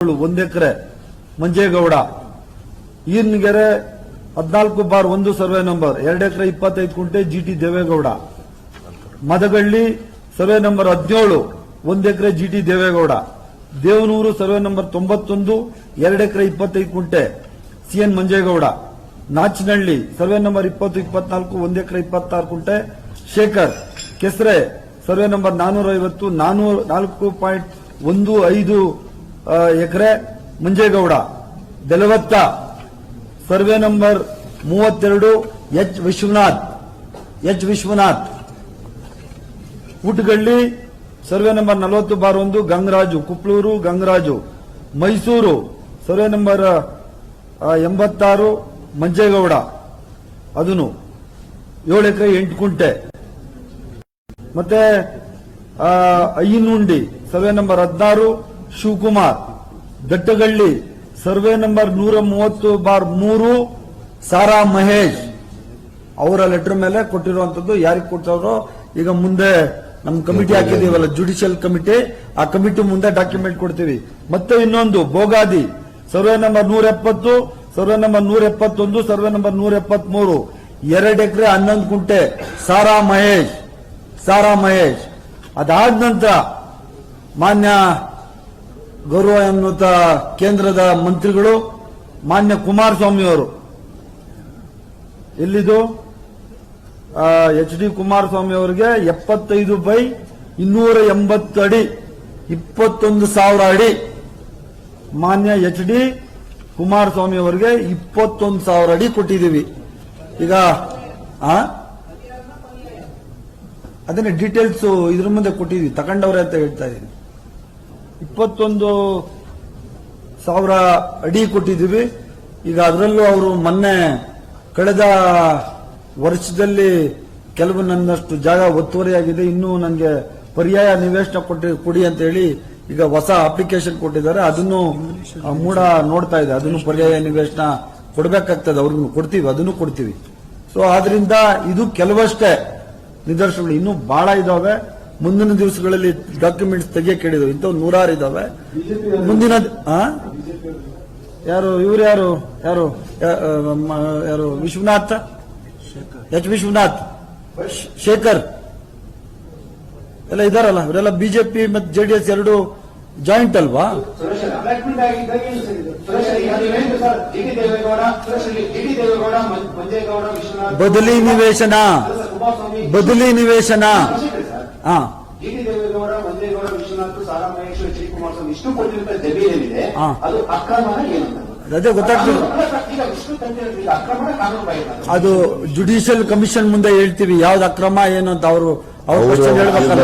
ಒಂದು ಎಕರೆ ಮಂಜೇಗೌಡ. ಈನ್ಗೆರೆ ಹದಿನಾಲ್ಕು ಬಾರ್ ಒಂದು ಸರ್ವೆ ನಂಬರ್, ಎರಡು ಎಕರೆ ಇಪ್ಪತ್ತೈದು ಕುಂಟೆ GT Devegowda. Madagalli survey number ಹದಿನೇಳು, ಒಂದು acre GT Devegowda. Devanur survey number ತೊಂಬತ್ತೊಂದು, ಎರಡು ಎಕರೆ ಇಪ್ಪತ್ತೈದು ಕುಂಟೆ CN Manjegowda. Nachanahalli survey number ಇಪ್ಪತ್ತು, ಇಪ್ಪತ್ನಾಲ್ಕು, ಒಂದು ಎಕರೆ ಇಪ್ಪತ್ತಾರು ಕುಂಟೆ ಶೇಖರ್. ಕೆಸರೆ ಸರ್ವೆ ನಂಬರ್ ನಾನೂರ ಐವತ್ತು ನಾಲ್ಕು ಪಾಯಿಂಟ್ ಒಂದು ಐದು ಎಕರೆ ಮುಂಜೇಗೌಡ, ದೆಲವತ್ತ, ಸರ್ವೆ ನಂಬರ್ ಮೂವತ್ತೆರಡು H Vishwanath H Vishwanath. Utagalli survey number ನಲವತ್ತು ಬಾರ್ ಒಂದು, ಗಂಗರಾಜು ಕುಪ್ಲೂರು ಗಂಗರಾಜು. ಮೈಸೂರು, ಸರ್ವೆ ನಂಬರ್ ಎಂಬತ್ತಾರು, ಮಂಜೇಗೌಡ. ಅದನ್ನು ಏಳು ಎಕರೆ ಎಂಟು ಕುಂಟೆ. ಮತ್ತೆ ಅಯ್ಯನುಂಡಿ ಸರ್ವೆ ನಂಬರ್ ಹದಿನಾರು ಶಿವಕುಮಾರ್ ದಟ್ಟಗಳ್ಳಿ ಸರ್ವೆ ನಂಬರ್ ನೂರ ಮೂವತ್ತು ಬಾರ್ ಮೂರು, ಸಾರಾ ಮಹೇಶ್. ಅವರ ಲೆಟರ್ ಮೇಲೆ ಕೊಟ್ಟಿರುವಂತದ್ದು ಯಾರಿಗೆ ಕೊಟ್ಟವ್ರೋ ಈಗ ಮುಂದೆ ನಮ್ಮ ಕಮಿಟಿ ಹಾಕಿದೀವಲ್ಲ ಜುಡಿಷಿಯಲ್ ಕಮಿಟಿ, ಆ ಕಮಿಟಿ ಮುಂದೆ ಡಾಕ್ಯುಮೆಂಟ್ ಕೊಡ್ತೀವಿ. ಮತ್ತೆ ಇನ್ನೊಂದು, ಬೋಗಾದಿ, ಸರ್ವೆ ನಂಬರ್ ನೂರ ಎಪ್ಪತ್ತು, ಸರ್ವೆ ನಂಬರ್ ನೂರ ಎಪ್ಪತ್ತೊಂದು, ಸರ್ವೆ ನಂಬರ್ ನೂರ ಎಪ್ಪತ್ಮೂರು. ಎರಡು ಎಕರೆ ಹನ್ನೊಂದು ಕುಂಟೆ, ಸಾರಾ ಮಹೇಶ್ ಸಾರಾ ಮಹೇಶ್. ಅದಾದ ನಂತರ ಮಾನ್ಯ ಗೌರವ ಎನ್ನುತ್ತ ಕೇಂದ್ರದ ಮಂತ್ರಿಗಳು ಮಾನ್ಯ ಕುಮಾರಸ್ವಾಮಿಯವರು. ಎಲ್ಲಿದು? ಎಚ್ ಡಿ ಕುಮಾರಸ್ವಾಮಿ ಅವರಿಗೆ ಎಪ್ಪತ್ತೈದು ಬೈ ಇನ್ನೂರ ಎಂಬತ್ತು ಅಡಿ, ಇಪ್ಪತ್ತೊಂದು ಸಾವಿರ ಅಡಿ. ಮಾನ್ಯ ಎಚ್ ಡಿ ಕುಮಾರಸ್ವಾಮಿ ಅವರಿಗೆ ಇಪ್ಪತ್ತೊಂದು ಸಾವಿರ ಅಡಿ ಕೊಟ್ಟಿದ್ದೀವಿ. ಈಗ ಅದನ್ನೇ ಡೀಟೇಲ್ಸ್ ಇದ್ರ ಮುಂದೆ ಕೊಟ್ಟಿದ್ವಿ ತಗೊಂಡವ್ರೆ ಅಂತ ಹೇಳ್ತಾ ಇದ್ದೀನಿ. ಇಪ್ಪತ್ತೊಂದು ಸಾವಿರ ಅಡಿ ಕೊಟ್ಟಿದ್ದೀವಿ. ಈಗ ಅದರಲ್ಲೂ ಅವರು ಮೊನ್ನೆ ಕಳೆದ ವರ್ಷದಲ್ಲಿ ಕೆಲವು ನನ್ನಷ್ಟು ಜಾಗ ಒತ್ತುವರಿಯಾಗಿದೆ ಇನ್ನೂ ನನಗೆ ಪರ್ಯಾಯ ನಿವೇಶನ ಕೊಟ್ಟಿ, ಕೊಡಿ ಅಂತ ಹೇಳಿ ಈಗ ಹೊಸ ಅಪ್ಲಿಕೇಶನ್ ಕೊಟ್ಟಿದ್ದಾರೆ. ಅದನ್ನು ಮೂಡ ನೋಡ್ತಾ ಇದೆ. ಅದನ್ನು ಪರ್ಯಾಯ ನಿವೇಶನ ಕೊಡಬೇಕಾಗ್ತದೆ. ಅವ್ರಿಗೂ ಕೊಡ್ತೀವಿ. ಅದನ್ನು ಕೊಡ್ತೀವಿ. ಸೊ ಆದ್ರಿಂದ ಇದು ಕೆಲವಷ್ಟೇ ನಿದರ್ಶನಗಳು. ಇನ್ನೂ ಬಹಳ ಇದಾವೆ. ಮುಂದಿನ ದಿವಸಗಳಲ್ಲಿ ಡಾಕ್ಯುಮೆಂಟ್ಸ್ ತೆಗಿಯಕ್ಕೆ ಹೇಳಿದ್ರು ಇಂಥವು ನೂರಾರು ಇದಾವೆ. ಮುಂದಿನ? ಯಾರು ಇವ್ರು ಯಾರು? ಯಾರು? ಯಾರು? ವಿಶ್ವನಾಥ್? ಎಚ್. ವಿಶ್ವನಾಥ್. ಶೇಖರ್. ಎಲ್ಲ ಇದಾರಲ್ಲ ಇವರೆಲ್ಲ ಬಿಜೆಪಿ ಮತ್ತು ಜೆಡಿಎಸ್ ಎರಡು ಜಾಯಿಂಟ್ ಅಲ್ವಾ? ಬದಲಿ ನಿವೇಶನ. ಬದಲಿ ನಿವೇಶನ. ಹಾ. ದೇವೇಗೌಡ ಮಂಜೇಗೌಡ ವಿಶ್ವನಾಥ್ ಸಾರಾ ಮಹೇಶ್ ಎಚ್ ಡಿ ಕುಮಾರಸ್ವಾಮಿ ಇಷ್ಟು ಕೊಟ್ಟಿರುವಂತ ಜಮೀನು ಏನಿದೆ ಹಾ. ಅದು ಅಕ್ರಮನ ಏನು ಅದೇ ಗೊತ್ತಾಗ್ತದೆ ಈಗ ವಿಷ್ಣು ತಂದೆ ಈಗ ಅಕ್ರಮನ ಕಾನೂನು ಬಾಹಿರ ಅದು. ಜುಡಿಷಿಯಲ್ ಕಮಿಷನ್ ಮುಂದೆ ಹೇಳ್ತೀವಿ ಯಾವ್ದು ಅಕ್ರಮ ಏನು ಅಂತ ಅವರು ಅವ್ರ ಅವ್ರು ಕ್ವಶನ್ ಹೇಳ್ಬೇಕಲ್ಲ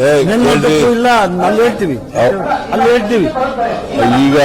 ಏ, ಮೇಲ್ನೋಟಕ್ಕೂ ಕೇಳ್ರಿ. ಇಲ್ಲ ಅಲ್ಲಿ ಹೇಳ್ತೀವಿ. ಅಲ್ಲಿ ಹೇಳ್ತೀವಿ. ಈಗ